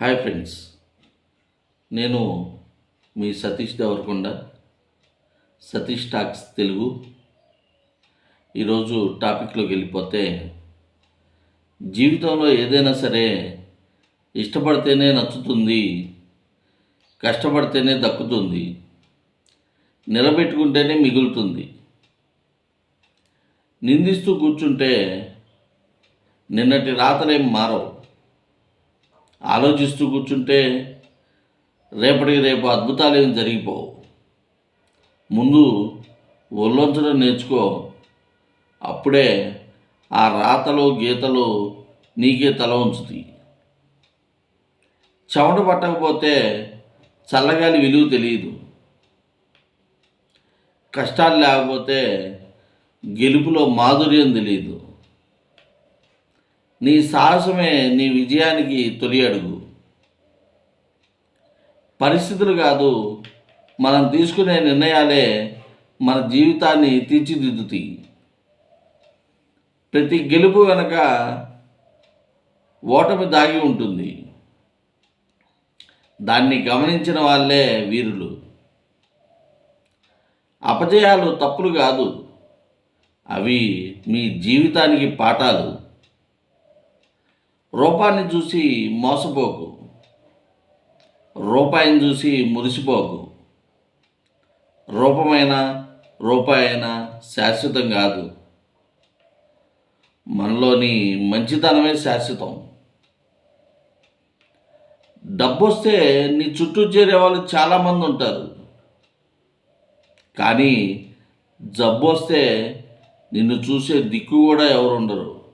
Hi friends. నేను మీ Satish Devarakonda Satish talks Telugu. ఈరోజు టాపిక్లోకి వెళ్ళిపోతే జీవితంలో ఏదైనా సరే ఇష్టపడితేనే నచ్చుతుంది కష్టపడితేనే దక్కుతుంది నిలబెట్టుకుంటేనే మిగులుతుంది. నిందిస్తూ కూర్చుంటే నిన్నటి రాత్రేం మారవు. ఆలోచిస్తూ కూర్చుంటే రేపటికి రేపు అద్భుతాలు ఏమి జరిగిపోవు. ముందు ఒళ్ళొంచడం నేర్చుకో. అప్పుడే ఆ రాతలు గీతలు నీకే తల ఉంచుతాయి. చెమట పట్టకపోతే చల్లగాలి విలువ తెలియదు. కష్టాలు లేకపోతే గెలుపులో మాధుర్యం తెలియదు. నీ సాహసమే నీ విజయానికి తొలి అడుగు. పరిస్థితులు కాదు మనం తీసుకునే నిర్ణయాలే మన జీవితాన్ని తీర్చిదిద్దుతాయి. ప్రతి గెలుపు వెనక ఓటమి దాగి ఉంటుంది. దాన్ని గమనించిన వాళ్ళే వీరులు. అపజయాలు తప్పులు కాదు అవి మీ జీవితానికి పాఠాలు. రూపాన్ని చూసి మోసపోకు. రూపాయిని చూసి మురిసిపోకు. రూపమైన రూపాయైనా శాశ్వతం కాదు. మనలోని మంచితనమే శాశ్వతం. డబ్బు వస్తే నీ చుట్టూ చేరే వాళ్ళు చాలామంది ఉంటారు. కానీ జబ్బు వస్తే నిన్ను చూసే దిక్కు కూడా ఎవరు ఉండరు.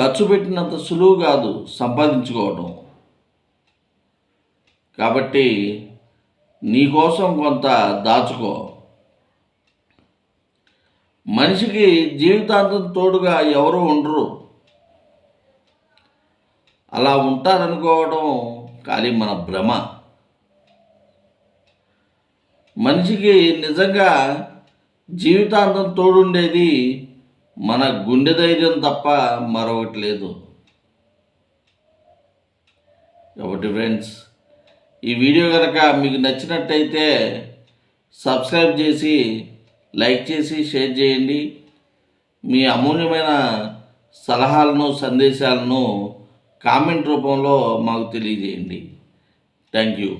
ఖర్చు పెట్టినంత సులువు కాదు సంపాదించుకోవడం కాబట్టి నీకోసం కొంత దాచుకో. మనిషికి జీవితాంతం తోడుగా ఎవరు ఉండరు. అలా ఉంటారనుకోవడం కానీ మన భ్రమ. మనిషికి నిజంగా జీవితాంతం తోడుండేది మన గుండె ధైర్యం తప్ప మరొకటి లేదు. కాబట్టి ఫ్రెండ్స్ ఈ వీడియో కనుక మీకు నచ్చినట్టయితే సబ్స్క్రైబ్ చేసి లైక్ చేసి షేర్ చేయండి. మీ అమూల్యమైన సలహాలను సందేశాలను కామెంట్ రూపంలో మాకు తెలియజేయండి. Thank you.